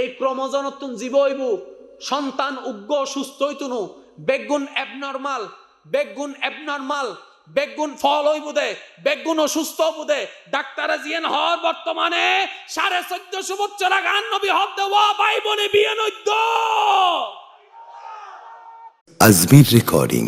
এই ক্রমজনতুন জীব হইব সন্তান উগ্র সুস্থ হইতুনু, বেগুন অ্যাবনর্মাল বেগুন অ্যাবনর্মাল বেগুন ফল হইব দে, বেগুন অসুস্থ দে। ডাক্তার জিয়েন হর বর্তমানে সাড়ে চোদ্দশো বছর আগান নবী হব দেওয়া ভাই বোনে বিয়ে নৈদ্য Ajmer recording,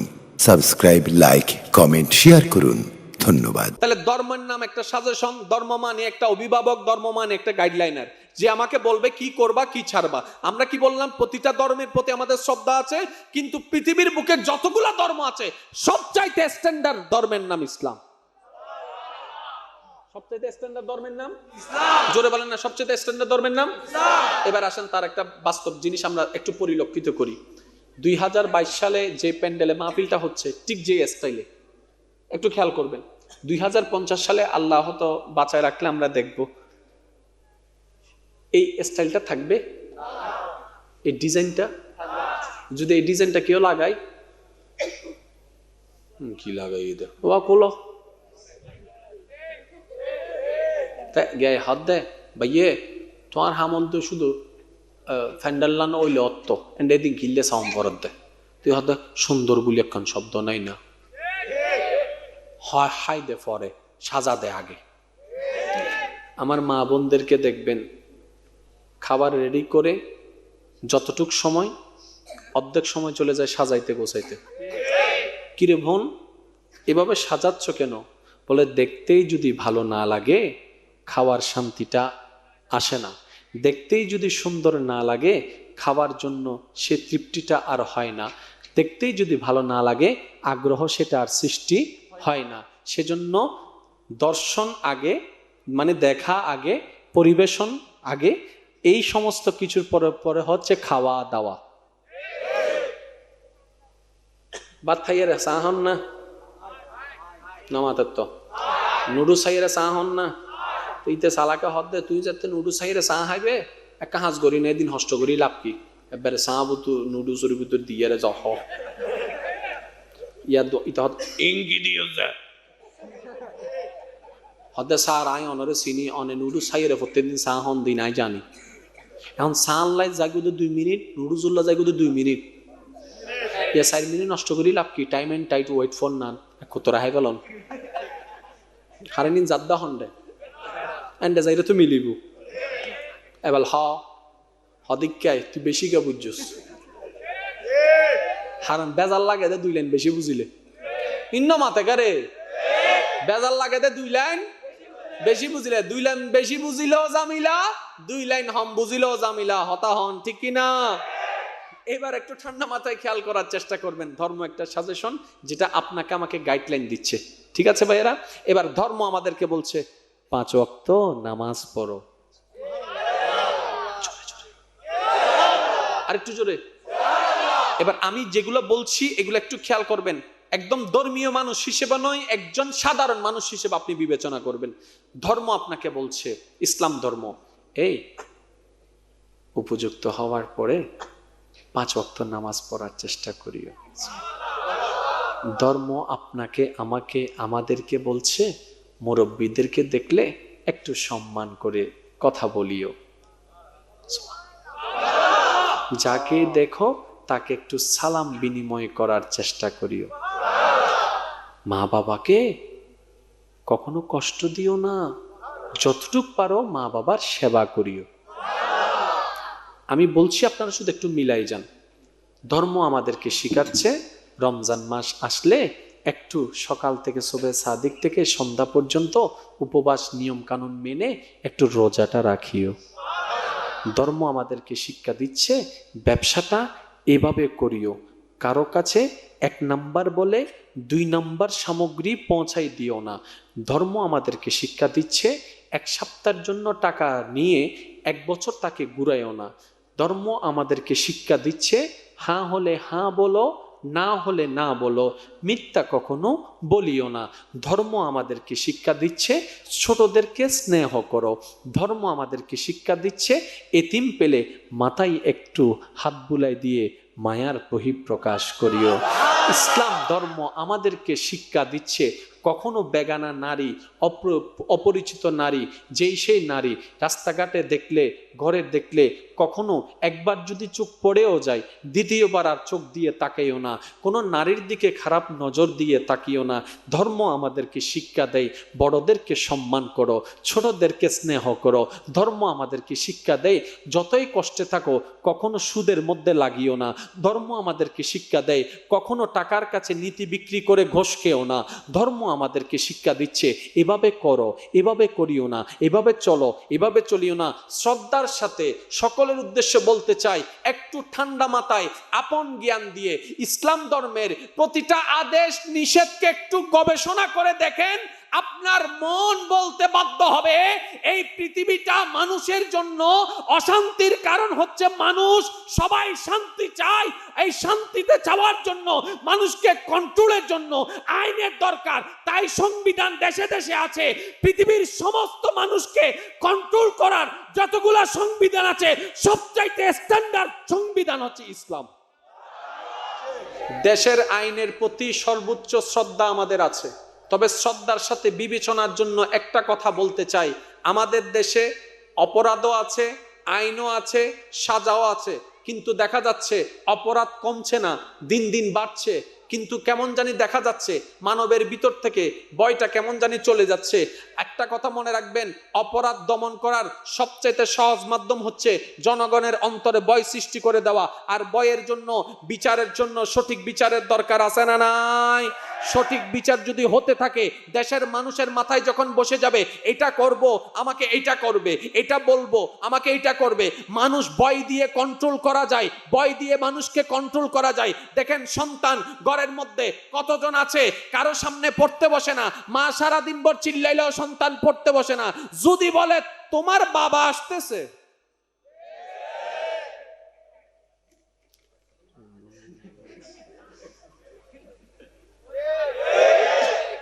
subscribe, like, comment, share করুন। ধন্যবাদ। তাহলে ধর্মের নাম একটা সাজেশন ধর্ম মানে একটা অভিভাবক ধর্ম মানে একটা গাইডলাইনার যে আমাকে বলবে কি করবা কি ছাড়বা। আমরা কি বললাম প্রতিটা ধর্মের প্রতি আমাদের শ্রদ্ধা আছে কিন্তু পৃথিবীর বুকে যতগুলা ধর্ম আছে সবচাইতে স্ট্যান্ডার্ড ধর্মের নাম ইসলাম। সবচাইতে স্ট্যান্ডার্ড ধর্মের নাম? জোরে বলেন না সবচাইতে স্ট্যান্ডার্ড ধর্মের নাম? এবার আসেন তার একটা বাস্তব জিনিস আমরা একটু পরিলক্ষিত করি। দুই হাজার বাইশ সালে যে প্যান্ডেলে মাহফিলটা হচ্ছে ঠিক যে স্টাইলে একটু খেয়াল করবেন। দুই হাজার পঞ্চাশ সালে আল্লাহ তো বাঁচায় রাখলে আমরা দেখব। এই স্টাইলটা থাকবে। এই ডিজাইনটা। যদি এই ডিজাইনটা কেউ লাগাই কি লাগাই এটা ও কোলো গায়ে হাত দেয় ভাইয়ে তোমার হামন তো শুধু ফ্যান্ডাল্লান ওইলে অত্ত এন্ড এদিন গিললে সাউন্ড ভরত দেয় তুই হয়তো সুন্দর বলি একখান শব্দ নাই না। হয় হাই দে পরে, সাজা দে আগে। আমার মা বোনদেরকে দেখবেন, খাবার রেডি করে যতটুক সময়, অর্ধেক সময় চলে যায় সাজাইতে গোছাইতে। কিরে বোন, এভাবে সাজাচ্ছ কেন? বলে, দেখতেই যদি ভালো না লাগে, খাওয়ার শান্তিটা আসে না। দেখতেই যদি সুন্দর না লাগে, খাওয়ার জন্য সে তৃপ্তিটা আর হয় না। দেখতেই যদি ভালো না লাগে, আগ্রহ সেটা আর সৃষ্টি হয় না। সেজন্য দর্শন আগে মানে দেখা আগে, পরিবেশন আগে, এই সমস্ত কিছুর পরে পরে হচ্ছে খাওয়া দাওয়া। ভাত খাইয়ারে, চা হন না? নমাতের তো। নুডু সাইরে চা হন না? তুই তে সালাকে হদ দে, তুই যাতে নুডু সাইরে চা খাইবে? একটা হাঁস গড়ি না এদিন হষ্ট করি লাভ কি? এবারে চা বুতু নুডু সরি বুতু দিয়ে জহ ইয়া ইঙ্গি সার আই অনরে চিনি অনে নুডু সাইরে প্রত্যেকদিন চা হন দিন আই জানি। এখন যাই গুদে দুই মিনিট নুডু জুল্লা যাই গুদে দুই মিনিট। ইয়া চার মিনিট নষ্ট করি লাভ কি? Time and tide wait for none. কতরা হাই গেলন। হারেনিন জাদ্দা হন্ডে এন্ডে যাইরে তো মিলিব। এবার হ। হদিকায় তুই বেশি কে বুঝছস? হারান বেজাল লাগে দে দুই লাইন বেশি বুঝিলে। ইন্ন মাতে কারে? বেজাল লাগে দে দুই লাইন বেশি বুঝিলে। দুই লাইন বেশি বুঝিলেও জামিলা, দুই লাইন হম বুঝিলেও জামিলা। হতা হন, ঠিক কি না? এবার একটু ঠান্ডা মাথায় খেয়াল করার চেষ্টা করবেন। ধর্ম একটা সাজেশন যেটা আপনাকে আমাকে গাইডলাইন দিচ্ছে। ঠিক আছে ভাইয়েরা? এবার ধর্ম আমাদেরকে বলছে, পাঁচ অক্ত নামাজ পড়ো। জোরে। আরেকটু জোরে। এবার আমি যেগুলো বলছি, এগুলো একটু খেয়াল করবেন। একদম ধর্মীয় মানুষ হিসেবে নয়, একজন সাধারণ মানুষ হিসেবে আপনি বিবেচনা করবেন। ধর্ম আপনাকে বলছে, ইসলাম ধর্ম। এই, উপযুক্ত হওয়ার পরে পাঁচ ওয়াক্ত নামাজ পড়ার চেষ্টা করিও। ধর্ম আপনাকে, আমাকে, আমাদেরকে বলছে, মুরব্বীদেরকে দেখলে একটু সম্মান করে কথা বলিও। যাকে দেখো তাকে একটু সালাম বিনিময় করার চেষ্টা করিও। মা বাবাকে কখনো কষ্ট দিও না, যতটুক পারো মা বাবার সেবা করিও। আমি বলছি আপনারা শুধু একটু মিলাই যান। ধর্ম আমাদেরকে শিখাচ্ছে, রমজান মাস আসলে একটু সকাল থেকে শোবে সাদিক থেকে সন্ধ্যা পর্যন্ত উপবাস নিয়ম কানুন মেনে একটু রোজাটা রাখিও। ধর্ম আমাদেরকে শিক্ষা দিচ্ছে, ব্যবসাটা এভাবে করিও। কারও কাছে এক নাম্বার বলে দুই নাম্বার সামগ্রী পৌঁছাই দিও না। ধর্ম আমাদেরকে শিক্ষা দিচ্ছে, এক সপ্তাহের জন্য টাকা নিয়ে এক বছর তাকে ঘুরাইও না। ধর্ম আমাদেরকে শিক্ষা দিচ্ছে, হাঁ হলে হাঁ বলো না হলে না বলো, মিথ্যা কখনো বলিও না। ধর্ম আমাদেরকে শিক্ষা দিচ্ছে, ছোটদেরকে স্নেহ করো। ধর্ম আমাদেরকে শিক্ষা দিচ্ছে, এতিম পেলে মাথায় একটু হাত বুলাই দিয়ে মায়ার বহিঃপ্রকাশ করিও। ইসলাম ধর্ম আমাদেরকে শিক্ষা দিচ্ছে, কখনো বেগানা নারী, অপ্র- অপরিচিত নারী, যেই সেই নারী, রাস্তাঘাটে দেখলে, ঘরে দেখলে কখনো একবার যদি চোখ পড়েও যায়, দ্বিতীয়বার আর চোখ দিয়ে তাকাইও না। কোনো নারীর দিকে খারাপ নজর দিয়ে তাকিও না। ধর্ম আমাদেরকে শিক্ষা দেয়, বড়দেরকে সম্মান করো, ছোটদেরকে স্নেহ করো। ধর্ম আমাদেরকে শিক্ষা দেয়, যতই কষ্টে থাকো, কখনো সুদের মধ্যে লাগিও না। ধর্ম আমাদেরকে শিক্ষা দেয়, কখনো টাকার কাছে নীতি বিক্রি করে ঘোষ খেও না। ধর্ম আমাদেরকে শিক্ষা দিচ্ছে, এভাবে করো, এভাবে করিও না, এভাবে চলো, এভাবে চলিও না। শ্রদ্ধার সাথে সকলের উদ্দেশ্যে বলতে চাই, একটু ঠান্ডা মাথায় আপন জ্ঞান দিয়ে ইসলাম ধর্মের প্রতিটা আদেশ নিষেধকে একটু গবেষণা করে দেখেন আপনার মন বলতে বাধ্য হবে, এই পৃথিবীটা মানুষের জন্য অশান্তির কারণ হচ্ছে মানুষ সবাই শান্তি চায়, এই শান্তিতে চাওয়ার জন্য, মানুষকে কন্ট্রোলের জন্য, আইনের দরকার। তাই সংবিধান দেশে দেশে আছে, পৃথিবীর সমস্ত মানুষকে কন্ট্রোল করার যতগুলা সংবিধান আছে, সবচাইতে স্ট্যান্ডার্ড সংবিধান হচ্ছে ইসলাম। দেশের আইনের প্রতি সর্বোচ্চ শ্রদ্ধা আমাদের আছে। তবে শ্রদ্ধার সাথে বিবেচনার জন্য একটা কথা বলতে চাই। আমাদের দেশে অপরাধও আছে, আইনও আছে, সাজাও আছে। কিন্তু দেখা যাচ্ছে অপরাধ কমছে না, দিন দিন বাড়ছে। কিন্তু কেমন জানি দেখা যাচ্ছে মানবের ভিতর থেকে বয়টা কেমন জানি চলে যাচ্ছে। একটা কথা মনে রাখবেন, অপরাধ দমন করার সবচাইতে সহজ মাধ্যম হচ্ছে জনগণের অন্তরে বয় সৃষ্টি করে দেওয়া। আর বয়ের জন্য, বিচারের জন্য সঠিক বিচারের দরকার আছে না নাই? সঠিক বিচার যদি হতে থাকে, দেশের মানুষের মাথায় যখন বসে যাবে, এটা করব, আমাকে এটা করবে, এটা বলব, আমাকে এটা করবে, মানুষ বয় দিয়ে কন্ট্রোল করা যায় বয় দিয়ে মানুষকে কন্ট্রোল করা যায়। দেখেন সন্তান, ঘরের মধ্যে কতজন আছে, কারও সামনে পড়তে বসে না, মা সারা দিন ভর চিল্লাইলেও সন্তান পড়তে বসে না। যদি বলে, তোমার বাবা আসতেছে?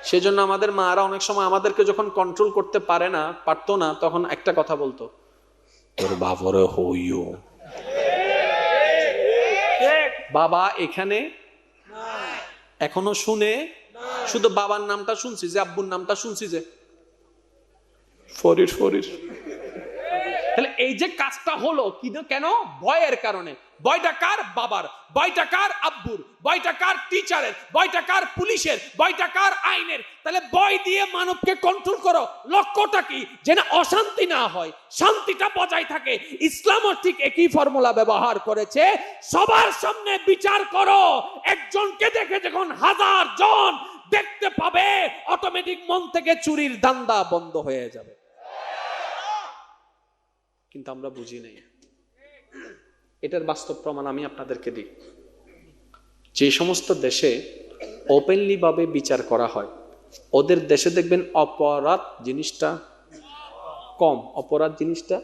সেজন্য আমাদের মারা অনেক সময় আমাদেরকে যখন কন্ট্রোল করতে পারে না, পারতো না, তখন একটা কথা বলতো, তোর বাবরে হইও। বাবা এখানে এখনও শুনে, শুধু বাবার নামটা শুনছি যে, আব্বুর নামটা শুনছি যে। ফরির ফরির তাহলে এই যে কাজটা হলো, কি কেন? ভয়ের কারণে। বয়টা কার বাবার? বয়টা কার আব্বুর? বয়টা কার টিচারের বয়টা কার পুলিশের? বয়টা কার আইনের? তাহলে বয় দিয়ে মানবকে কন্ট্রোল করো। লক্ষ্যটা কি? যেন অশান্তি না হয়, শান্তিটা বজায় থাকে। ইসলামও ঠিক একই ফর্মুলা ব্যবহার করেছে। সবার সামনে বিচার করো। একজনকে দেখে যখন হাজার জন দেখতে পাবে অটোমেটিক মন থেকে চুরির দান্দা বন্ধ হয়ে যাবে। কিন্তু আমরা বুঝি নাই। এটার বাস্তব প্রমাণ আমি আপনাদেরকে দিই। যে সমস্ত দেশে ওপেনলি ভাবে বিচার করা হয়, ওদের দেশে দেখবেন অপরাধ জিনিসটা কম। অপরাধ জিনিসটা?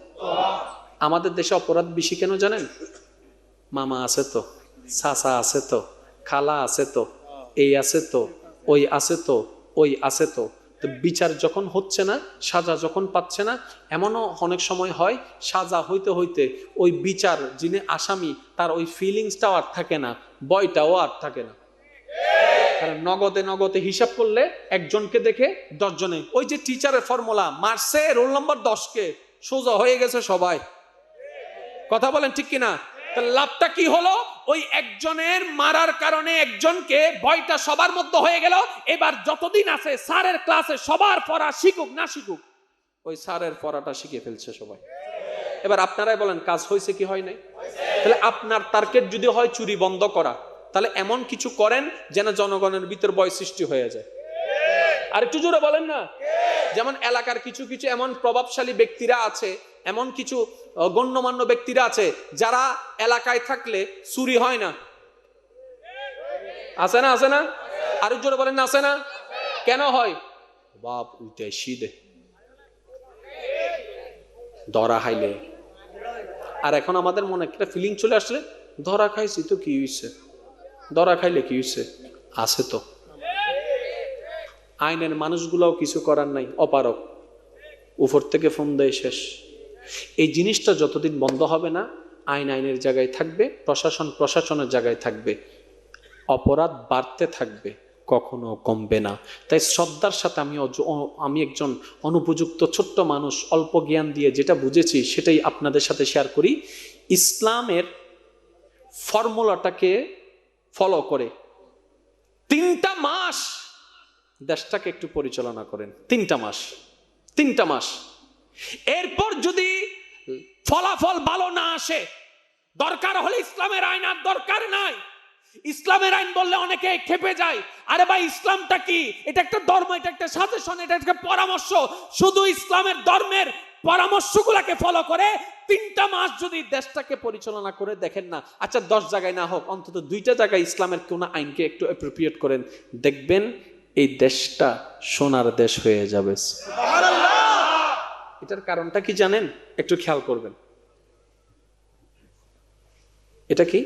আমাদের দেশে অপরাধ বেশি কেন জানেন? মামা আছে তো সাসা আছে তো, খালা আছে তো, এই আছে তো, ওই আছে তো, ওই আছে তো। তো বিচার যখন হচ্ছে না, সাজা যখন পাচ্ছে না, এমনও অনেক সময় হয়, সাজা হইতে হইতে ওই বিচার যিনি আসামি, তার ওই ফিলিংসটাও আর থাকে না, বয়টাও আর থাকে না। নগদে নগদে হিসাব করলে একজনকে দেখে দশজনে, ওই যে টিচারের ফর্মুলা মারছে রোল নম্বর দশকে, সোজা হয়ে গেছে সবাই। কথা বলেন ঠিক কিনা? লাভটা কি হলো? ওই একজনের মারার কারণে একজনকে ভয়টা সবার মধ্যে হয়ে গেল। এবার যতদিন আছে স্যারের ক্লাসে সবার পড়া শিখুক, না শিখুক, ওই স্যারের পড়াটা শিখে ফেলছে সবাই। এবার আপনারাই বলেন, কাজ হয়েছে কি হয় নাই? তাহলে আপনার টার্গেট যদি হয় চুরি বন্ধ করা, তাহলে এমন কিছু করেন যেন জনগণের ভিতর বয় সৃষ্টি হয়ে যায়। আর একটু জোরে বলেন না? যেমন এলাকার কিছু কিছু এমন প্রভাবশালী ব্যক্তিরা আছে, এমন কিছু গণ্যমান্য ব্যক্তিরা আছে, যারা এলাকায় থাকলে চুরি হয় না। আছে না আছে না? আরও জোরে বলেন না, আছে না? কেন হয়? বাপ উঠে শীতে ধরা খাইলে। আর এখন আমাদের মনে একটা ফিলিং চলে আসলে, ধরা খাইছি তো কি হইছে? ধরা খাইলে কি হইছে? আছে তো। আইনের মানুষগুলোও কিছু করার নাই অপারক উপর থেকে ফোন দেয়, শেষ। এই জিনিসটা যতদিন বন্ধ হবে না, আইন আইনের জায়গায় থাকবে, প্রশাসন প্রশাসনের জায়গায় থাকবে। অপরাধ বাড়তে থাকবে, কখনো কমবে না। তাই শ্রদ্ধার সাথে আমি আমি একজন অনুপযুক্ত ছোট্ট মানুষ, অল্প জ্ঞান দিয়ে যেটা বুঝেছি, সেটাই আপনাদের সাথে শেয়ার করি। ইসলামের ফর্মুলাটাকে ফলো করে। তিনটা মাস দেশটাকে একটু পরিচালনা করেন। তিনটা মাস। তিনটা মাস। এরপর যদি ফলাফল ভালো না আসে, দরকার হলে ইসলামের আইন আর দরকার নাই। ইসলামের আইন বললে অনেকে খেপে যায়। আরে ভাই, ইসলামটা কি? এটা একটা ধর্ম, এটা একটা সাজেশন এটা একটা পরামর্শ। শুধু ইসলামের ধর্মের পরামর্শগুলোকে ফলো করে তিনটা মাস যদি দেশটাকে পরিচালনা করে দেখেন না আচ্ছা দশ জায়গায় না হোক, অন্তত দুইটা জায়গায় ইসলামের কোন আইনকে একটু অ্যাপ্রোপ্রিয়েট করেন। দেখবেন এই দেশটা সোনার দেশ হয়ে যাবে। এটার কারণটা কি জানেন? একটু খেয়াল করবেন। এটা কি?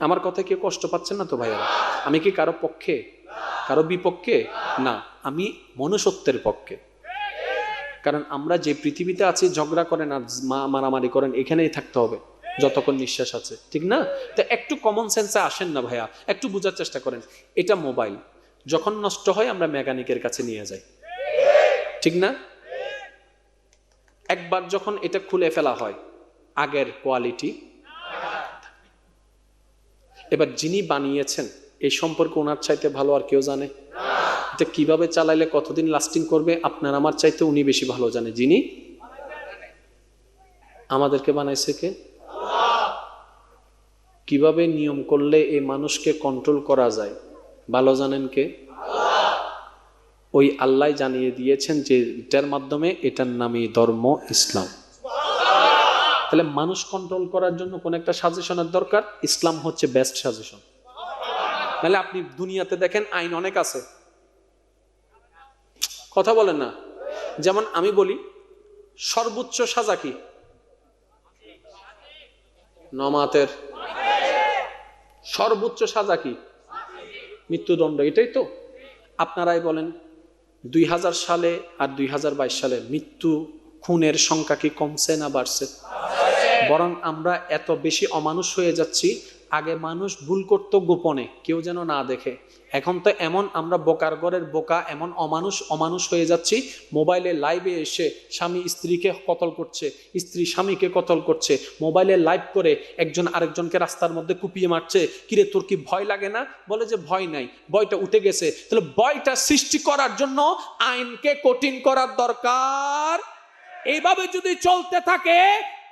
আমার কথা কেউ কষ্ট পাচ্ছেন না তো ভাইয়ারা? আমি কি কারও পক্ষে? কারও বিপক্ষে? না আমি মনুষ্যত্বের পক্ষে। কারণ আমরা যে পৃথিবীতে আছি ঝগড়া করেন আর মা মারামারি করেন এখানেই থাকতে হবে। যতক্ষণ নিঃশ্বাস আছে ঠিক না? তো একটু কমন সেন্সে আসেন না ভাইয়া একটু বোঝার চেষ্টা করেন। এটা মোবাইল যখন নষ্ট হয়, আমরা মেকানিকের কাছে নিয়ে যাই। ঠিক না? একবার যখন এটা খুলে ফেলা হয়, আগের কোয়ালিটি এবার যিনি বানিয়েছেন, এই সম্পর্কে ওনার চাইতে ভালো আর কেউ জানে? এটা কীভাবে চালাইলে কতদিন লাস্টিং করবে? আপনার আমার চাইতে উনি বেশি ভালো জানে। যিনি আমাদেরকে বানাইছে কে? কীভাবে নিয়ম করলে এই মানুষকে কন্ট্রোল করা যায়? ভালো জানেন কে? ওই আল্লাহ জানিয়ে দিয়েছেন যে এটার মাধ্যমে এটার নামই ধর্ম ইসলাম। তাহলে মানুষ কন্ট্রোল করার জন্য কোন একটা সাজেশনের দরকার? ইসলাম হচ্ছে বেস্ট সাজেশন নাহলে আপনি দুনিয়াতে দেখেন আইন অনেক আছে। কথা বলেন না। যেমন আমি বলি সর্বোচ্চ সাজা কি? নমাতের। সর্বোচ্চ সাজা কি? মৃত্যুদণ্ড, এটাই তো। আপনারাই বলেন, দুই হাজার সালে আর দুই হাজার বাইশ সালে মৃত্যু খুনের সংখ্যা কি কমছে না বাড়ছে? বরং আমরা এত বেশি অমানুষ হয়ে যাচ্ছি আগে মানুষ ভুল করতো গোপনে, কেউ যেন না দেখে। এখন তো এমন, আমরা বোকার ঘরের বোকা, এমন অমানুষ অমানুষ হয়ে যাচ্ছি। মোবাইলে লাইভে এসে স্বামী স্ত্রীকে কতল করছে, স্ত্রী স্বামীকে কতল করছে। মোবাইলে লাইভ করে একজন আরেকজনকে রাস্তার মধ্যে কুপিয়ে মারছে। কিরে, তোর কি ভয় লাগে না? বলে যে ভয় নাই, ভয়টা উঠে গেছে। তাহলে ভয়টা সৃষ্টি করার জন্য আইনকে কঠিন করার দরকার। এইভাবে যদি চলতে থাকে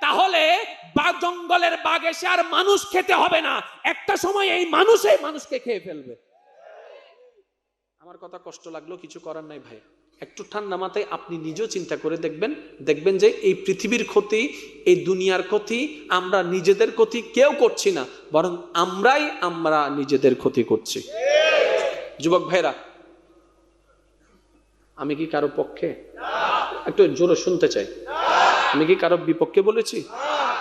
তাহলে বাঘ জঙ্গলের বাঘ এসে আর মানুষ খেতে হবে না। একটা সময় এই মানুষই মানুষকে খেয়ে ফেলবে। আমার কথা কষ্ট লাগল, কিছু করার নাই ভাই। একটু ঠান্ডা মাথায় আপনি নিজেও চিন্তা করে দেখবেন। দেখবেন যে এই পৃথিবীর ক্ষতি, এই দুনিয়ার ক্ষতি, আমরা নিজেদের ক্ষতি কেউ করছি না, বরং আমরাই আমরা নিজেদের ক্ষতি করছি। যুবক ভাইরা আমি কি কারও পক্ষে? একটু জোরে শুনতে চাই। আমি কি কারও বিপক্ষে বলেছি?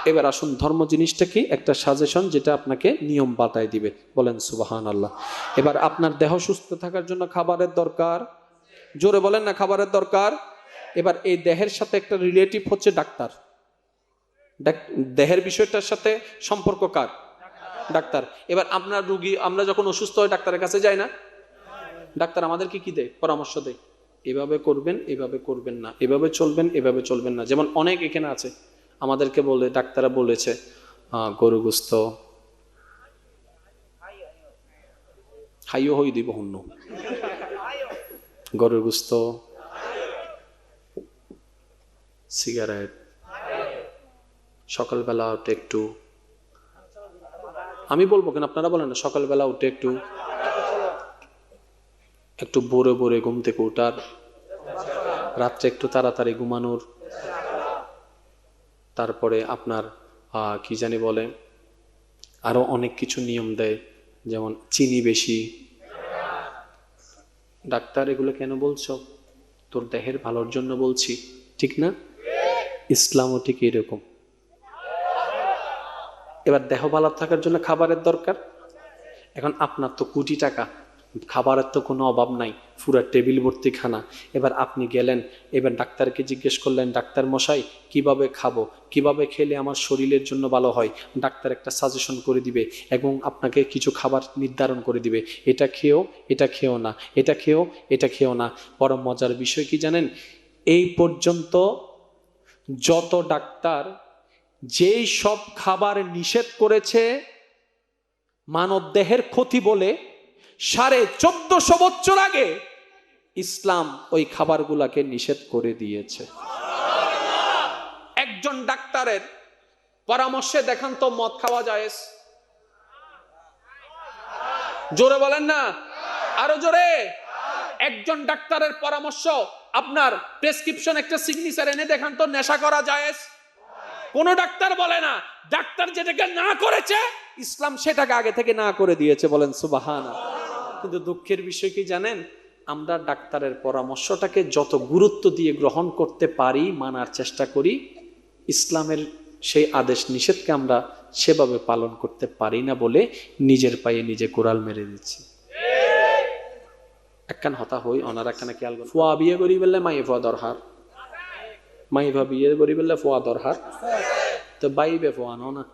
এবার আসুন ধর্ম জিনিসটা কি? একটা সাজেশন যেটা আপনাকে নিয়ম বাতায় দিবে। বলেন সুবাহান আল্লাহ এবার আপনার দেহ সুস্থ থাকার জন্য খাবারের দরকার। জোরে বলেন না, খাবারের দরকার? এবার এই দেহের সাথে একটা রিলেটিভ হচ্ছে ডাক্তার। ডাক- দেহের বিষয়টার সাথে সম্পর্ক কার? ডাক্তার। এবার আপনার রুগী, আমরা যখন অসুস্থ হয়, ডাক্তারের কাছে যাই না? ডাক্তার আমাদেরকে কি দেয়? পরামর্শ দেয়। এভাবে করবেন এভাবে করবেন না। এভাবে চলবেন এভাবে চলবেন না। যেমন অনেক এখানে আছে, আমাদেরকে বলে, ডাক্তাররা বলেছে গরু গুস্ত। খাইও হই দিব হন্য গরুর গুস্ত। সিগারেট। সকালবেলা উঠে একটু। আমি বলব কেন? আপনারা বলেন না, সকালবেলা উঠে একটু। একটু ভোরে ভোরে ঘুম থেকে ওঠার রাত্রে একটু তাড়াতাড়ি ঘুমানোর, তারপরে আপনার কি জানি বলে, আরও অনেক কিছু নিয়ম দেয়, যেমন চিনি বেশি। ডাক্তার, এগুলো কেন বলছো? তোর দেহের ভালোর জন্য বলছি, ঠিক না? ইসলামও ঠিক এরকম। এবার দেহ ভালো থাকার জন্য খাবারের দরকার? এখন আপনার তো কোটি টাকা। খাবারের তো কোনো অভাব নাই, পুরা টেবিল ভর্তি খানা। এবার আপনি গেলেন, এবার ডাক্তারকে জিজ্ঞেস করলেন, ডাক্তার মশাই, কীভাবে খাব? কীভাবে খেলে আমার শরীরের জন্য ভালো হয়? ডাক্তার একটা সাজেশন করে দিবে এবং আপনাকে কিছু খাবার নির্ধারণ করে দিবে। এটা খেয়েও এটা খেও না। এটা খেয়েও এটা খেও না। বড় মজার বিষয় কি জানেন? এই পর্যন্ত যত ডাক্তার যেই সব খাবার নিষেধ করেছে মানব দেহের ক্ষতি বলে সাড়ে চোদ্দশো বছর আগে ইসলাম ওই খাবারগুলাকে নিষেধ করে দিয়েছে। একজন ডাক্তারের পরামর্শে দেখান তো মদ খাওয়া যায়। জোরে বলেন না? আরও জোরে? একজন ডাক্তারের পরামর্শ, আপনার প্রেসক্রিপশন একটা সিগনেচার এনে দেখান তো নেশা করা যায়। কোন ডাক্তার বলে না, ডাক্তার যেটাকে না করেছে, ইসলাম সেটাকে আগে থেকে না করে দিয়েছে বলেন সুবাহানা কিন্তু দুঃখের বিষয় কি জানেন? আমরা ডাক্তারের পরামর্শটাকে যত গুরুত্ব দিয়ে গ্রহণ করতে পারি, মানার চেষ্টা করি, ইসলামের সেই আদেশ নিষেধকে আমরা সেভাবে পালন করতে পারি না বলে নিজের পায়ে নিজে কোরাল মেরে দিচ্ছি। একখান হতা হই, অনার একখানে খেয়াল করি। ফুয়া বিয়ে করি বললে মাইয়ে ফুয়া দরহার। মাইভা বিয়ে করি বললে ফুয়া দরহার। তো বাইবে ফুয়া নো না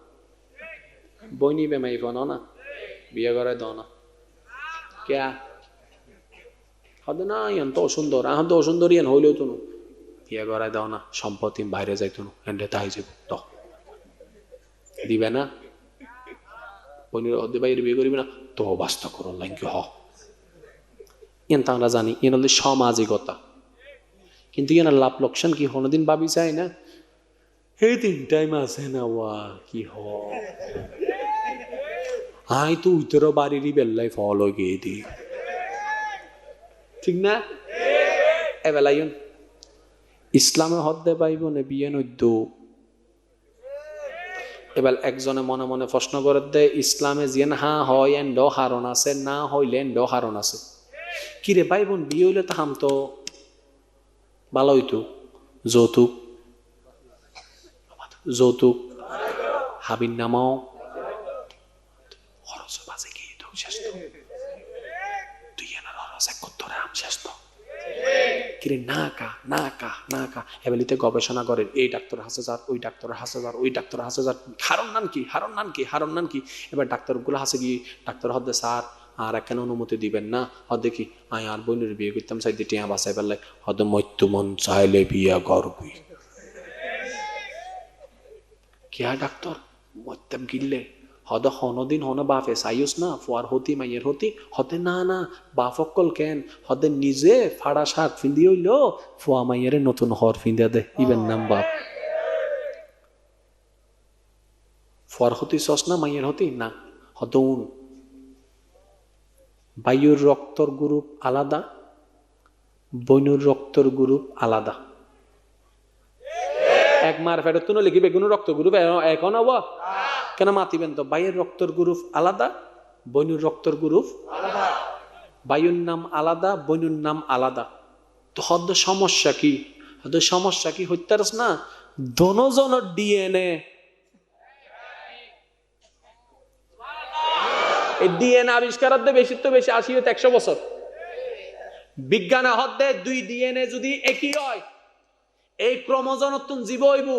বই নিবে মাই ফুয়া নো না বিয়ে করে দাও না হদে না ইয়ান তো অসুন্দর আহ তো অসুন্দর ইয়ান হইলেও তো। বিয়ে করায় দাও না সম্পত্তি বাইরে যাইতো না এন্ডে তাই যাব তো দিবে না হদে বাইরে বিয়ে করিবে না তো বাস্তা করো হ ইয়ান তো জানি কিন্তু ইয়ান লাভ লোকসান কি কোনোদিন ভাবি চাই না এই তিন টাইম আছে না ওয়া কি হ আই তো উত্তর বাড়িরই বেল্লাই ফল গিয়ে দি ঠিক না এবেলাইন ইসলামে হদ্দে পাইব নে বিয়ে নদ্য এবার একজনে মনে মনে প্রশ্ন করে দে ইসলামে যেন হা হয় এন হারণ আছে না হইলে এন হারণ আছে কিরে ভাই বোন বিয়ে হইলে তাহাম তো ভালো হইতো যৌতুক যৌতুক হাবির নামাও খরচ বাজে কি তো শেষ তো তুই এনার খরচ এক করতে আম শেষ তো কিরে, না কা না কা না কা। এবেলিতে গবেষণা করেন, এই ডাক্তার হাসে যার ওই ডাক্তার হাসে যার ওই ডাক্তার হাসে যার হারণ নান কি? হারণ নান কি? হারণ নান কি? এবার ডাক্তারগুলো হাসে কি ডাক্তার হদ্দে স্যার, আর কেন অনুমতি দিবেন না। হদে কি? আয়, আর বোনের বিয়ে করতাম চাই দিয়ে টিয়া বাসাই পেলে হদে মৃত্যু মন চাইলে বিয়া করবি। কিয়া ডাক্তার? মরতাম গিললে। হদ হনদিন হন বাপে সাইস না ফুয়ার হতি মাইয়ের হতি হতে না না বাপ অকল কেন হদে নিজে ফাড়া শাক ফিন্দি হইল ফুয়া মাইয়ের নতুন হর ফিন্দিয়া দে ইবেন নাম বাপ ফুয়ার হতি সস না মাইয়ের হতি না হদ উন বায়ুর রক্তর গ্রুপ আলাদা বৈনুর রক্তর গ্রুপ আলাদা এক মার ফেরত লিখি বেগুন রক্ত গ্রুপ এখন হব কেন মাতিবেন তো বাইয়ের রক্তর গ্রুপ আলাদা বৈনুর রক্তর গ্রুপ আলাদা। বায়ুর নাম আলাদা বৈনুর নাম আলাদা। তো হদ্দ সমস্যা কি? হদ্দ সমস্যা কি হইতারস না? দনজনের ডিএনএ এই ডিএনএ আবিষ্কার হতে বেশি তো বেশি আশি হতে একশো বছর। বিজ্ঞানে হদ্দে দুই ডিএনএ যদি একই হয় এই ক্রমজনতুন জীব হইব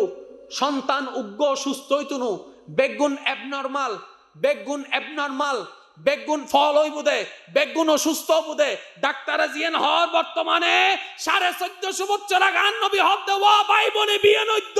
সন্তান উগ্র সুস্থ হইতুনু। বেগুন অ্যাবনর্মাল বেগুন অ্যাবনর্মাল বেগুন ফল হই বুধে বেগুন অসুস্থ বুধে ডাক্তার জিয়েন হর বর্তমানে সাড়ে চোদ্দশো বছর আগে নবী হব দেওয়া ভাই বোনে বিয়ে নৈদ্য